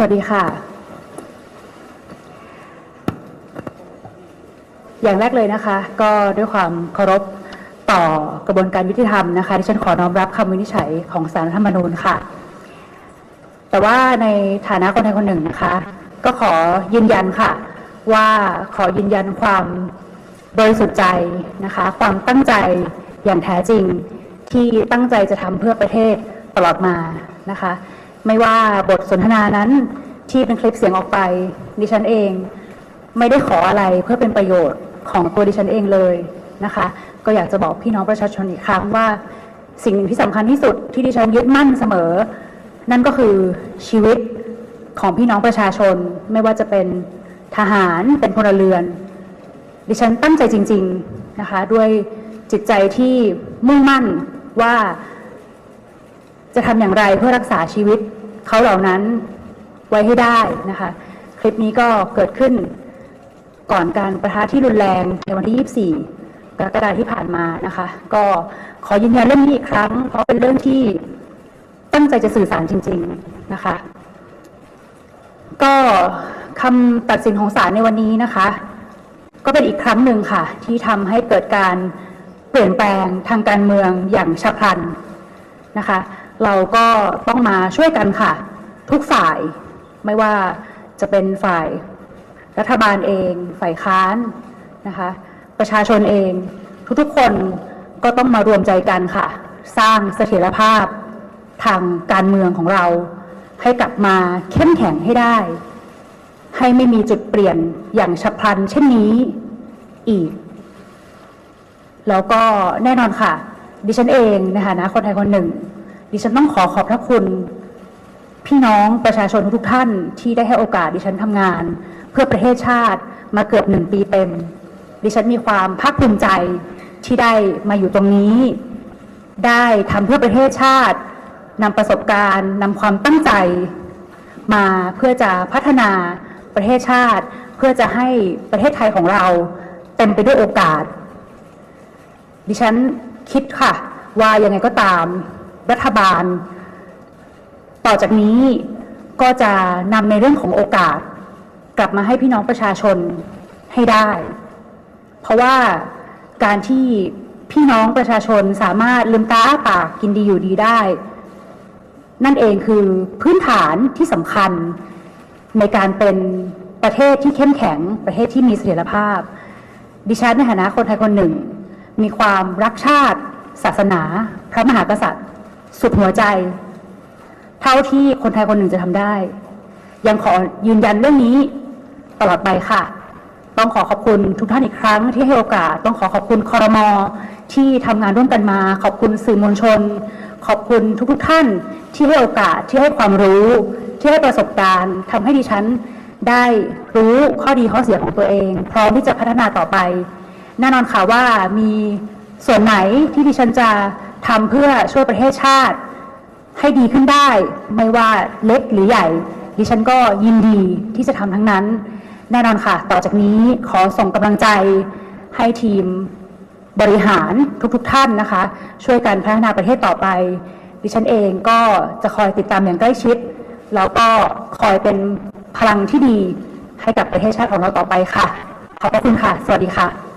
สวัสดีค่ะ อย่างแรกเลยนะคะ ก็ด้วยความเคารพต่อกระบวนการยุติธรรมนะคะที่ฉันขอน้อมรับคำวินิจฉัยของศาลรัฐธรรมนูญค่ะ แต่ว่าในฐานะคนไทยคนหนึ่งนะคะ ก็ขอยืนยันค่ะ ว่าขอยืนยันความบริสุทธิ์ใจนะคะ ความตั้งใจอย่างแท้จริงที่ตั้งใจจะทำเพื่อประเทศตลอดมานะคะ ไม่ว่าบทสนทนานั้นที่เป็นคลิปเสียงออกไป ดิฉันเอง ไม่ได้ขออะไรเพื่อเป็นประโยชน์ของตัวดิฉันเองเลยนะคะ ก็อยากจะบอกพี่น้องประชาชนอีกครั้งว่า สิ่งหนึ่งที่สำคัญที่สุดที่ดิฉันยึดมั่นเสมอ นั่นก็คือชีวิตของพี่น้องประชาชน ไม่ว่าจะเป็นทหารเป็นพลเรือน ดิฉันตั้งใจจริง ๆนะคะ ด้วยจิตใจที่มุ่งมั่นว่า จะทำอย่างไรเพื่อรักษาชีวิตเขาเหล่านั้นไว้ให้ได้นะคะ คลิปนี้ก็เกิดขึ้นก่อนการประทะที่รุนแรงในวันที่ 24 กรกฎาคมที่ผ่านมานะคะ ก็ขอยืนยันเรื่องนี้อีกครั้ง เพราะเป็นเรื่องที่ตั้งใจจะสื่อสารจริง ๆนะคะ ก็คำตัดสินของศาลในวันนี้นะคะ ก็เป็นอีกครั้งหนึ่งค่ะ ที่ทำให้เกิดการเปลี่ยนแปลงทางการเมืองอย่างฉับพลันนะคะ เราก็ต้องมาช่วยกันค่ะ ทุกฝ่ายไม่ว่าจะเป็นฝ่ายรัฐบาลเอง ฝ่ายค้านนะคะ ประชาชนเอง ทุกๆคนก็ต้องมารวมใจกันค่ะ สร้างเสถียรภาพทางการเมืองของเรา ให้กลับมาเข้มแข็งให้ได้ ให้ไม่มีจุดเปลี่ยนอย่างฉับพลันเช่นนี้อีก แล้วก็แน่นอนค่ะ ดิฉันเองในฐานะคนไทยคนหนึ่ง ดิฉันต้องขอขอบพระคุณ พี่น้องประชาชนทุกท่านที่ได้ให้โอกาสดิฉันทำงาน เพื่อประเทศชาติมาเกือบหนึ่งปีเต็ม ดิฉันมีความภาคภูมิใจที่ได้มาอยู่ตรงนี้ ได้ทำเพื่อประเทศชาตินำประสบการณ์นำความตั้งใจ มาเพื่อจะพัฒนาประเทศชาติ เพื่อจะให้ประเทศไทยของเรา เต็มไปด้วยโอกาส ดิฉันคิดค่ะ ว่ายังไงก็ตาม รัฐบาล ต่อจากนี้ก็จะนำในเรื่องของโอกาส กลับมาให้พี่น้องประชาชนให้ได้ เพราะว่าการที่พี่น้องประชาชนสามารถลืมตาอ้าปากกินดีอยู่ดีได้ นั่นเองคือพื้นฐานที่สำคัญในการเป็นประเทศที่เข้มแข็งประเทศที่มีเสถียรภาพ ดิฉันในฐานะคนไทยคนหนึ่ง มีความรักชาติ ศาสนา พระมหากษัตริย์ สุดหัวใจ เท่าที่คนไทยคนหนึ่งจะทำได้ ยังขอยืนยันเรื่องนี้ตลอดไปค่ะ ต้องขอขอบคุณทุกท่านอีกครั้งที่ให้โอกาส ต้องขอขอบคุณคอรมอที่ทำงานร่วมกันมา ขอบคุณสื่อมวลชน ขอบคุณทุกๆท่านที่ให้โอกาสที่ให้ความรู้ ที่ให้ประสบการณ์ทำให้ดิฉันได้รู้ข้อดีข้อเสียของตัวเอง พร้อมที่จะพัฒนาต่อไป แน่นอนค่ะว่ามีส่วนไหนที่ดิฉันจะ ทำเพื่อช่วยประเทศชาติ ให้ดีขึ้นได้ ไม่ว่าเล็กหรือใหญ่ ดิฉันก็ยินดีที่จะทำทั้งนั้น แน่นอนค่ะ ต่อจากนี้ขอส่งกำลังใจให้ทีมบริหารทุกๆทท่านนะคะ ช่วยกันพัฒนาประเทศต่อไป ดิฉันเองก็จะคอยติดตามอย่างใกล้ชิด แล้วก็คอยเป็นพลังที่ดีให้กับประเทศชาติของเราต่อไปค่ะ ขอบพระคุณค่ะ สวัสดีค่ะ